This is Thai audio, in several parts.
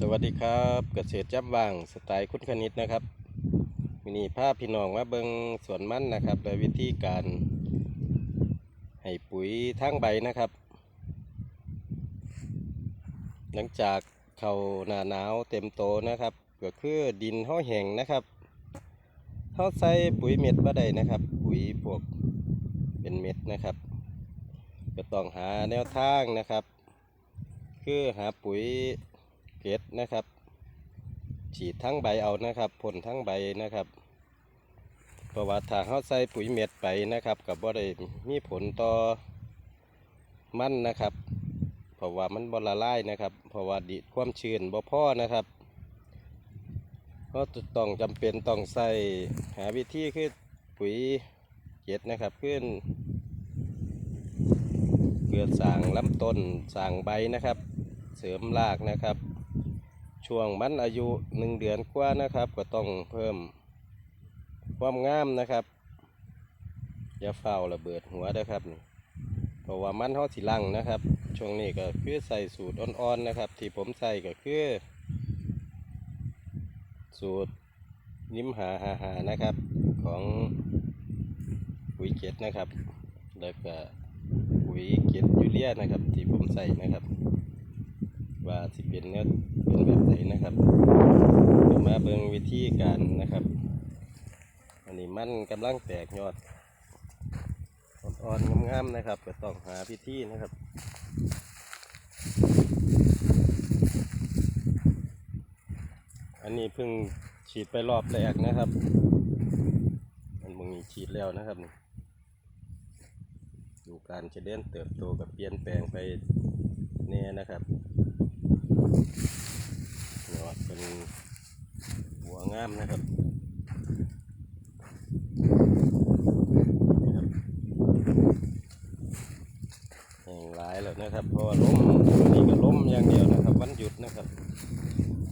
สวัสดีครับเกษตรจับว่างสไตล์คุณคณิตนะครับมินีภาพพี่น้องมาเบิงสวนมันนะครับโดยวิธีการ ให้ปุ๋ยทั้งใบนะครับ หลังจากเขาหนาหนาวเต็มโตนะครับก็คือดินห่อแห้งนะครับเขาใส่ปุ๋ยเม็ดบ่ได้นะครับ ปุ๋ยพวกเป็นเม็ดนะครับก็ต้องหาแนวทางนะครับ คือหาปุ๋ย เกล็ดนะครับ ฉีดทั้งใบเอานะครับพ่นทั้งใบนะครับเพราะว่าถ้าเขาใส่ปุ๋ยเม็ดไปนะครับกับบ่ได้มีผลต่อมันนะครับ เพราะว่ามันบละลายนะครับ เพราะว่าดิความชื้นบ่พอนะครับก็ต้องจำเป็นต้องใส่หาวิธีคือปุ๋ยเก็ดนะครับขึ้นเกิดสางลำต้นสางใบนะครับ เสริมรากนะครับ ช่วงมันอายุหนึ่งเดือนกว่านะครับ ก็ต้องเพิ่มความงามนะครับ อย่าเฝ้าระเบิดหัวนะครับเพราะว่ามันเขาสิลังนะครับ ช่วงนี้ก็คือใส่สูตรอ่อนๆนะครับ ที่ผมใส่ก็คือ สูตรยิ้มหาหาหานะครับของปุ๋ยเก็ดนะครับ แล้วก็ปุ๋ยเก็ดยูเรียนะครับ ที่ผมใส่นะครับ ว่าสิเป็นเนื้อเป็นแบบไหนนะครับดูมาเบิ่งวิธีการนะครับ อันนี้มันกำลังแตกยอดอ่อนๆงามๆนะครับก็ต้องหาพิธีนะครับอันนี้เพิ่งฉีดไปรอบแรกนะครับอันมึงนี้ฉีดแล้วนะครับดูการเจริญเติบโตกับเปลี่ยนแปลงไปแน่นะครับ เป็นหัวงามนะครับแห่งหลายแล้วนะครับ เพราะว่าล้มนี่ก็ล้มอย่างเดียวนะครับ วันหยุดนะครับ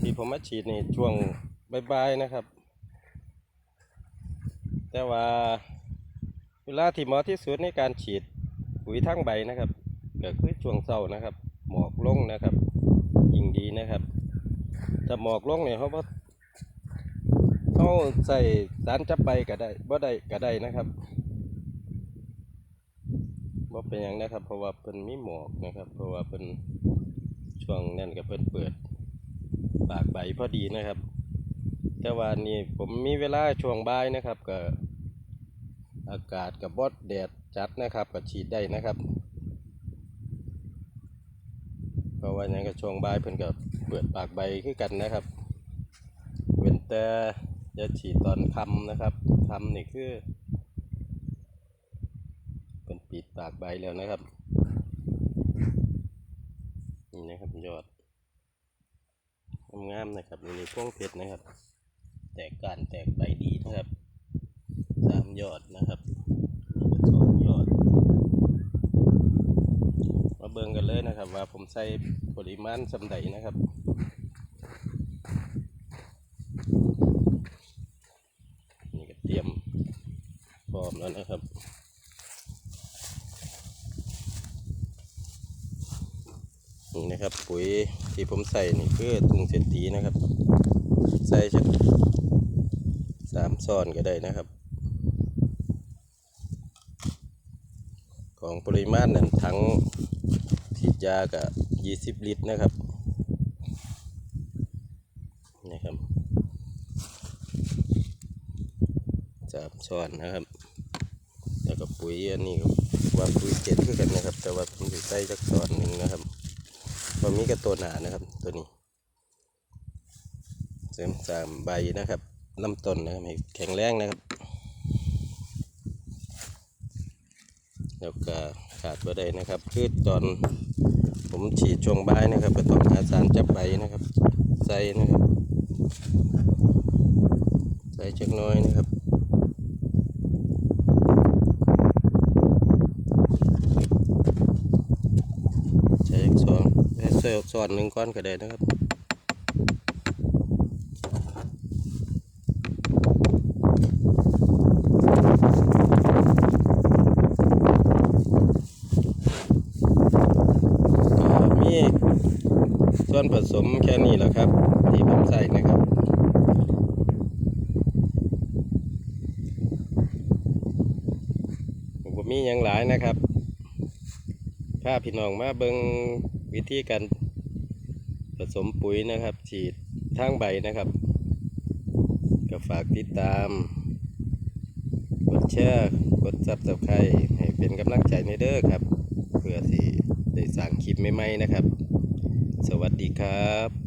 ที่ผมมาฉีดนี่ช่วงบ่ายๆนะครับ แต่ว่าเวลาที่เหมาะที่สุดในการฉีดปุ๋ยทั้งใบนะครับก็คือช่วงเศร้านะครับ หมอกลงนะครับ ยิ่งดีนะครับ ถ้าหมอกลงเนี่ยเขาบ่เขาใส่สารจับใบก็ได้บ่ได้ก็ได้นะครับบ่เป็นอย่างนะครับ เพราะว่าเพิ่นมีหมอกนะครับ เพราะว่าเพิ่นช่วงนั้นก็เพิ่นเปิดปากใบพอดีนะครับ แต่ว่านี่ผมมีเวลาช่วงบ่ายนะครับก็อากาศกับบดแดดจัดนะครับก็ฉีดได้นะครับ เพ ราะว่าอย่างกับช่วงบ่ายเพิ่นก็เปิดปากใบคือกันนะครับ เว้นแต่จะฉีดตอนคำนะครับคำนี่คือเป็นปิดปากใบแล้วนะครับนี่นะครับยอดงามๆนะครับนี่พวงเพชรนะครับ แตกการแตกใบดีนะครับสามยอดนะครับนี่ก็สองยอด มา เบิ่งกันเลยนะครับ ว่าผมใส่ปริมาณสำใดนะครับนี่ก็เตรียมพร้อมแล้วนะครับนี่นะครับปุ๋ยที่ผมใส่นี่คือถุงเศรษฐีนะครับ ใส่สักสามซ้อนก็ได้นะครับ ของปริมาณนั้นทั้งฉีดยากับยี่สิบลิตรนะครับนี่ครับสามช้อนนะครับ แล้วก็ปุ๋ยอันนี้ว่าปุ๋ยเจ็ดคือกันนะครับ แต่ว่าผมจะใส่จักช้อนหนึ่งนะครับพอมีกับตัวหนานะครับตัวนี้ เสริมสามใบนะครับลำต้นนะครับแข็งแรงนะครับ แล้วก็ขาดบ่ได้นะครับ คือตอนผมฉีดช่วงบ่ายนะครับก็ต้องหาสารจับใบนะครับ ใส่นะครับ ใส่จักน้อยนะครับใส่อีกสองใส่ส่วนหนึ่งก้อนก็ได้นะครับ ก็มี สมแค่นี้แหละครับ ที่ผมใส่นะครับผมมีอย่างหลายนะครับถ้าพี่น้องมาเบิงวิธีการผสมปุ๋ยนะครับ ฉีดทางใบนะครับก็ฝากติดตาม กดแชร์กดซับสไครต์ให้เป็นกำลังใจในเด้อครับ เพื่อที่ได้สั่งคลิปใหม่ๆนะครับ สวัสดีครับ